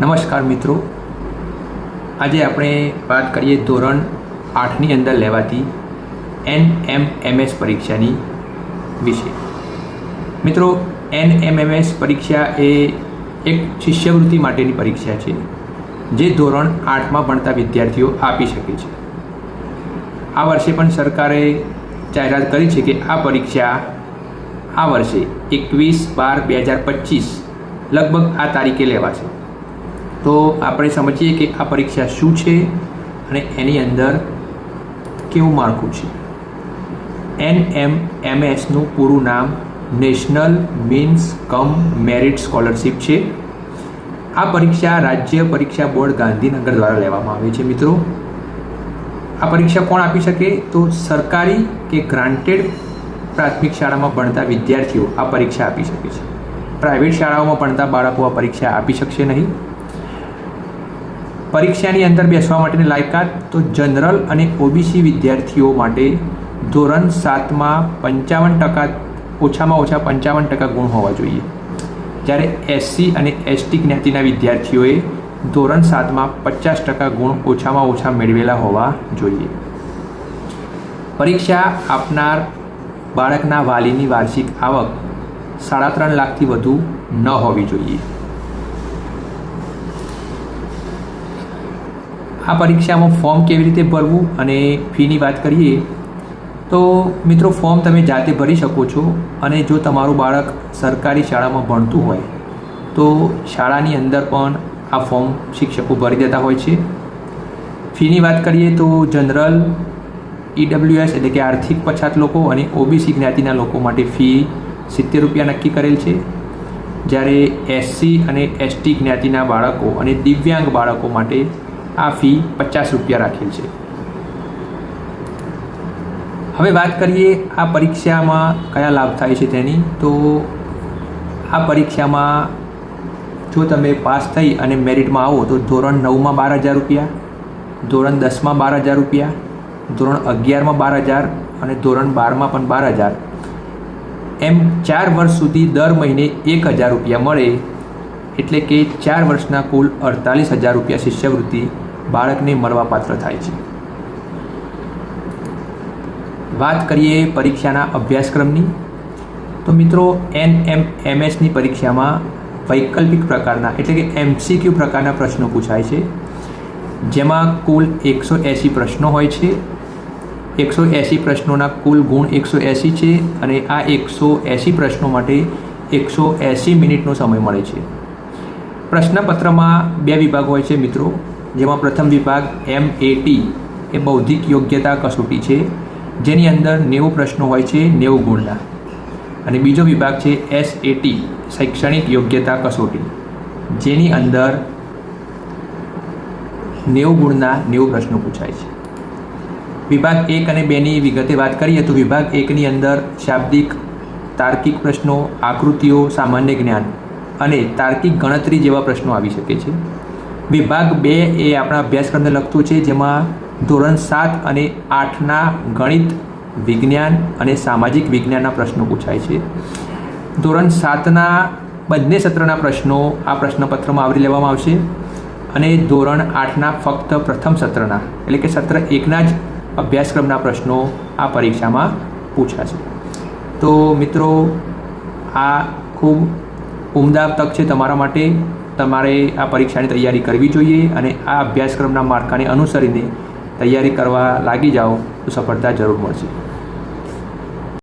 નમસ્કાર મિત્રો. આજે આપણે વાત કરીએ ધોરણ આઠની અંદર લેવાતી એન એમ એમ એસ પરીક્ષાની વિશે. મિત્રો એન એમ એમ એસ પરીક્ષા એ એક શિષ્યવૃત્તિ માટેની પરીક્ષા છે, જે ધોરણ આઠમાં ભણતા વિદ્યાર્થીઓ આપી શકે છે. આ વર્ષે પણ સરકારે જાહેરાત કરી છે કે આ પરીક્ષા આ વર્ષે એકવીસ બાર બે હજાર પચીસ લગભગ આ તારીખે લેવાશે. તો આપણે સમજીએ કે આ પરીક્ષા શું છે અને એની અંદર કેવું માળખું છે. એન એમ એમ એસનું પૂરું નામ national means cum merit scholarship છે. આ પરીક્ષા રાજ્ય પરીક્ષા બોર્ડ ગાંધીનગર દ્વારા લેવામાં આવે છે મિત્રો. આ પરીક્ષા કોણ આપી શકે? તો સરકારી કે ગ્રાન્ટેડ પ્રાથમિક શાળામાં ભણતા વિદ્યાર્થીઓ આ પરીક્ષા આપી શકે છે. પ્રાઇવેટ શાળાઓમાં ભણતા બાળકો આ પરીક્ષા આપી શકશે નહીં. પરીક્ષાની અંદર બેસવા માટેની લાયકાત તો જનરલ અને ઓબીસી વિદ્યાર્થીઓ માટે ધોરણ સાતમાં પંચાવન ટકા, ઓછામાં ઓછા પંચાવન ટકા ગુણ હોવા જોઈએ. જ્યારે એસસી અને એસટી જ્ઞાતિના વિદ્યાર્થીઓએ ધોરણ સાતમાં પચાસ ટકા ગુણ ઓછામાં ઓછા મેળવેલા હોવા જોઈએ. પરીક્ષા આપનાર બાળકના વાલીની વાર્ષિક આવક સાડા ત્રણ લાખથી વધુ ન હોવી જોઈએ. આ પરીક્ષામાં ફોર્મ કેવી રીતે ભરવું અને ફીની વાત કરીએ, તો મિત્રો ફોર્મ તમે જાતે ભરી શકો છો અને જો તમારું બાળક સરકારી શાળામાં ભણતું હોય, તો શાળાની અંદર પણ આ ફોર્મ શિક્ષકો ભરી દેતા હોય છે. ફીની વાત કરીએ તો જનરલ ઈડબ્લ્યુએસ એટલે કે આર્થિક પછાત લોકો અને ઓબીસી જ્ઞાતિના લોકો માટે ફી સિત્તેર રૂપિયા નક્કી કરેલ છે. જ્યારે એસસી અને એસટી જ્ઞાતિના બાળકો અને દિવ્યાંગ બાળકો માટે આ ફી પચાસ રૂપિયા રાખેલ છે. હવે વાત કરીએ આ પરીક્ષામાં કયા લાભ થાય છે તેની. તો આ પરીક્ષામાં જો તમે પાસ થઈ અને મેરિટમાં આવો તો ધોરણ નવમાં બાર હજાર રૂપિયા, ધોરણ દસમાં બાર હજાર રૂપિયા, ધોરણ અગિયારમાં બાર હજાર અને ધોરણ બારમાં પણ બાર હજાર. એમ ચાર વર્ષ સુધી દર મહિને એક હજાર રૂપિયા મળે, એટલે કે ચાર વર્ષના કુલ અડતાલીસ હજાર રૂપિયા શિષ્યવૃત્તિ બાળકને મળવાપાત્ર થાય છે. વાત કરીએ પરીક્ષાના અભ્યાસક્રમની, તો મિત્રો એન એમ એમ એસની પરીક્ષામાં વૈકલ્પિક પ્રકારના એટલે કે એમસીક્યુ પ્રકારના પ્રશ્નો પૂછાય છે. જેમાં કુલ એકસો એંસી પ્રશ્નો હોય છે. એકસો એંસી પ્રશ્નોના કુલ ગુણ એકસો એંસી છે અને આ એકસો એંસી પ્રશ્નો માટે એકસો એંસી મિનિટનો સમય મળે છે. પ્રશ્નપત્રમાં બે વિભાગ હોય છે મિત્રો. જેમાં પ્રથમ વિભાગ એમ એ ટી એ બૌદ્ધિક યોગ્યતા કસોટી છે, જેની અંદર નેવું પ્રશ્નો હોય છે, નેવું ગુણના. અને બીજો વિભાગ છે એસ એ ટી શૈક્ષણિક યોગ્યતા કસોટી, જેની અંદર નેવું ગુણના નેવું પ્રશ્નો પૂછાય છે. વિભાગ એક અને બેની વિગતે વાત કરીએ તો વિભાગ એકની અંદર શાબ્દિક, તાર્કિક પ્રશ્નો, આકૃતિઓ, સામાન્ય જ્ઞાન અને તાર્કિક ગણતરી જેવા પ્રશ્નો આવી શકે છે. વિભાગ બે એ આપણા અભ્યાસક્રમને લગતું છે, જેમાં ધોરણ સાત અને આઠના ગણિત, વિજ્ઞાન અને સામાજિક વિજ્ઞાનના પ્રશ્નો પૂછાય છે. ધોરણ સાતના બંને સત્રના પ્રશ્નો આ પ્રશ્નપત્રમાં આવરી લેવામાં આવશે અને ધોરણ આઠના ફક્ત પ્રથમ સત્રના, એટલે કે સત્ર એકના જ અભ્યાસક્રમના પ્રશ્નો આ પરીક્ષામાં પૂછાશે. તો મિત્રો, આ ખૂબ ઉમદા તક છે તમારા માટે. તમારે આ પરીક્ષાની તૈયારી કરવી જોઈએ અને આ અભ્યાસક્રમના માળખાને અનુસરીને તૈયારી કરવા લાગી જાઓ તો સફળતા જરૂર મળશે.